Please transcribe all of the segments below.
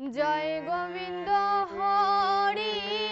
Joy Govinda Hari.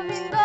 Joy Govinda